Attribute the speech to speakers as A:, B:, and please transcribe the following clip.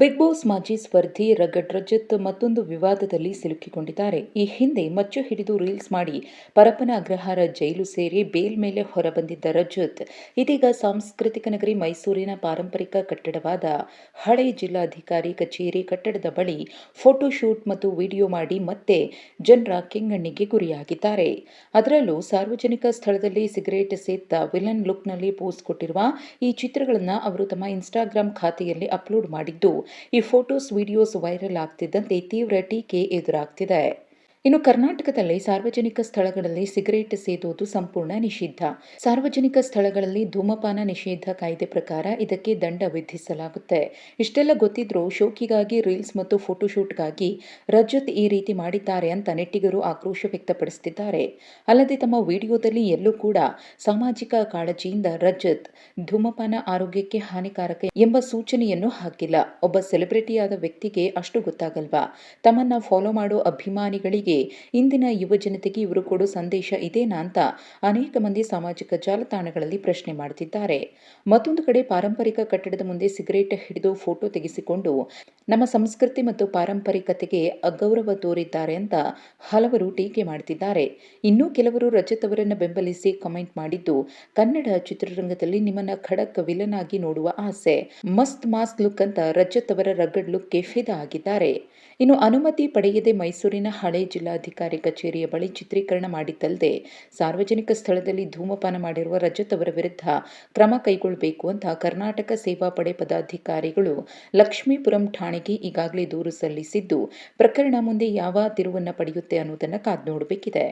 A: Big boss ಮಾಜಿ ಸ್ಪರ್ಧಿ ರಗಡ್ ರಜತ್ ಮತ್ತೊಂದು ವಿವಾದದಲ್ಲಿ ಸಿಲುಕಿಕೊಂಡಿದ್ದಾರೆ. ಈ ಹಿಂದೆ ಮಚ್ಚು ಹಿಡಿದು ರೀಲ್ಸ್ ಮಾಡಿ ಪರಪ್ಪನ ಅಗ್ರಹಾರ ಜೈಲು ಸೇರಿ ಬೇಲ್ ಮೇಲೆ ಹೊರಬಂದಿದ್ದ ರಜತ್, ಇದೀಗ ಸಾಂಸ್ಕೃತಿಕ ನಗರಿ ಮೈಸೂರಿನ ಪಾರಂಪರಿಕ ಕಟ್ಟಡವಾದ ಹಳೆ ಜಿಲ್ಲಾಧಿಕಾರಿ ಕಚೇರಿ ಕಟ್ಟಡದ ಬಳಿ ಫೋಟೋಶೂಟ್ ಮತ್ತು ವಿಡಿಯೋ ಮಾಡಿ ಮತ್ತೆ ಜನರ ಕೆಂಗಣ್ಣಿಗೆ ಗುರಿಯಾಗಿದ್ದಾರೆ. ಅದರಲ್ಲೂ ಸಾರ್ವಜನಿಕ ಸ್ಥಳದಲ್ಲಿ ಸಿಗರೇಟ್ ಸೇತ್ತ ವಿಲನ್ ಲುಕ್ನಲ್ಲಿ ಪೋಸ್ ಕೊಟ್ಟಿರುವ ಈ ಚಿತ್ರಗಳನ್ನು ಅವರು ತಮ್ಮ ಇನ್ಸ್ಟಾಗ್ರಾಂ ಖಾತೆಯಲ್ಲಿ ಅಪ್ಲೋಡ್ ಮಾಡಿದ್ದು ಈ ಫೋಟೋಸ್ ವಿಡಿಯೋಸ್ ವೈರಲ್ ಆಗ್ತಿದ್ದಂತೆ ತೀವ್ರ ಟೀಕೆ ಎದುರಾಗ್ತಿದೆ. ಇನ್ನು ಕರ್ನಾಟಕದಲ್ಲಿ ಸಾರ್ವಜನಿಕ ಸ್ಥಳಗಳಲ್ಲಿ ಸಿಗರೇಟ್ ಸೇದುವುದು ಸಂಪೂರ್ಣ ನಿಷಿದ್ಧ. ಸಾರ್ವಜನಿಕ ಸ್ಥಳಗಳಲ್ಲಿ ಧೂಮಪಾನ ನಿಷೇಧ ಕಾಯ್ದೆ ಪ್ರಕಾರ ಇದಕ್ಕೆ ದಂಡ ವಿಧಿಸಲಾಗುತ್ತೆ. ಇಷ್ಟೆಲ್ಲ ಗೊತ್ತಿದ್ರೂ ಶೋಕಿಗಾಗಿ ರೀಲ್ಸ್ ಮತ್ತು ಫೋಟೋಶೂಟ್ಗಾಗಿ ರಜತ್ ಈ ರೀತಿ ಮಾಡಿದ್ದಾರೆ ಅಂತ ನೆಟ್ಟಿಗರು ಆಕ್ರೋಶ ವ್ಯಕ್ತಪಡಿಸುತ್ತಿದ್ದಾರೆ ಅಲ್ಲದೆ ತಮ್ಮ ವಿಡಿಯೋದಲ್ಲಿ ಎಲ್ಲೂ ಕೂಡ ಸಾಮಾಜಿಕ ಕಾಳಜಿಯಿಂದ ರಜತ್ ಧೂಮಪಾನ ಆರೋಗ್ಯಕ್ಕೆ ಹಾನಿಕಾರಕ ಎಂಬ ಸೂಚನೆಯನ್ನು ಹಾಕಿಲ್ಲ. ಒಬ್ಬ ಸೆಲೆಬ್ರಿಟಿಯಾದ ವ್ಯಕ್ತಿಗೆ ಅಷ್ಟು ಗೊತ್ತಾಗಲ್ವಾ? ತಮ್ಮನ್ನ ಫಾಲೋ ಮಾಡೋ ಅಭಿಮಾನಿಗಳಿಗೆ ಇಂದಿನ ಯುವ ಜನತೆಗೆ ಇವರು ಕೊಡೋ ಸಂದೇಶ ಇದೇನಾ ಅಂತ ಅನೇಕ ಮಂದಿ ಸಾಮಾಜಿಕ ಜಾಲತಾಣಗಳಲ್ಲಿ ಪ್ರಶ್ನೆ ಮಾಡುತ್ತಿದ್ದಾರೆ ಮತ್ತೊಂದು ಕಡೆ ಪಾರಂಪರಿಕ ಕಟ್ಟಡದ ಮುಂದೆ ಸಿಗರೇಟ್ ಹಿಡಿದು ಫೋಟೋ ತೆಗೆಸಿಕೊಂಡು ನಮ್ಮ ಸಂಸ್ಕೃತಿ ಮತ್ತು ಪಾರಂಪರಿಕತೆಗೆ ಅಗೌರವ ತೋರಿದ್ದಾರೆ ಅಂತ ಹಲವರು ಟೀಕೆ ಮಾಡುತ್ತಿದ್ದಾರೆ ಇನ್ನೂ ಕೆಲವರು ರಜತ್ ಅವರನ್ನು ಬೆಂಬಲಿಸಿ ಕಮೆಂಟ್ ಮಾಡಿದ್ದು, ಕನ್ನಡ ಚಿತ್ರರಂಗದಲ್ಲಿ ನಿಮ್ಮನ್ನ ಖಡಕ್ ವಿಲನ್ ಆಗಿ ನೋಡುವ ಆಸೆ, ಮಸ್ತ್ ಮಾಸ್ ಲುಕ್ ಅಂತ ರಜತ್ ಅವರ ರಗಡ್ ಲುಕ್ಗೆ ಫಿದಾ ಆಗಿದ್ದಾರೆ. ಇನ್ನು ಅನುಮತಿ ಪಡೆಯದೆ ಮೈಸೂರಿನ ಹಳೆ ಜಿಲ್ಲಾಧಿಕಾರಿ ಕಚೇರಿಯ ಬಳಿ ಚಿತ್ರೀಕರಣ ಮಾಡಿದ್ದಲ್ಲದೆ ಸಾರ್ವಜನಿಕ ಸ್ಥಳದಲ್ಲಿ ಧೂಮಪಾನ ಮಾಡಿರುವ ರಜತ್ ಅವರ ವಿರುದ್ಧ ಕ್ರಮ ಕೈಗೊಳ್ಳಬೇಕು ಅಂತ ಕರ್ನಾಟಕ ಸೇವಾ ಪಡೆ ಪದಾಧಿಕಾರಿಗಳು ಲಕ್ಷ್ಮೀಪುರಂ ಠಾಣೆಗೆ ಈಗಾಗಲೇ ದೂರು ಸಲ್ಲಿಸಿದ್ದು, ಪ್ರಕರಣ ಮುಂದೆ ಯಾವ ತಿರುವನ್ನ ಪಡೆಯುತ್ತೆ ಅನ್ನೋದನ್ನ ಕಾದು ನೋಡಬೇಕಿದೆ.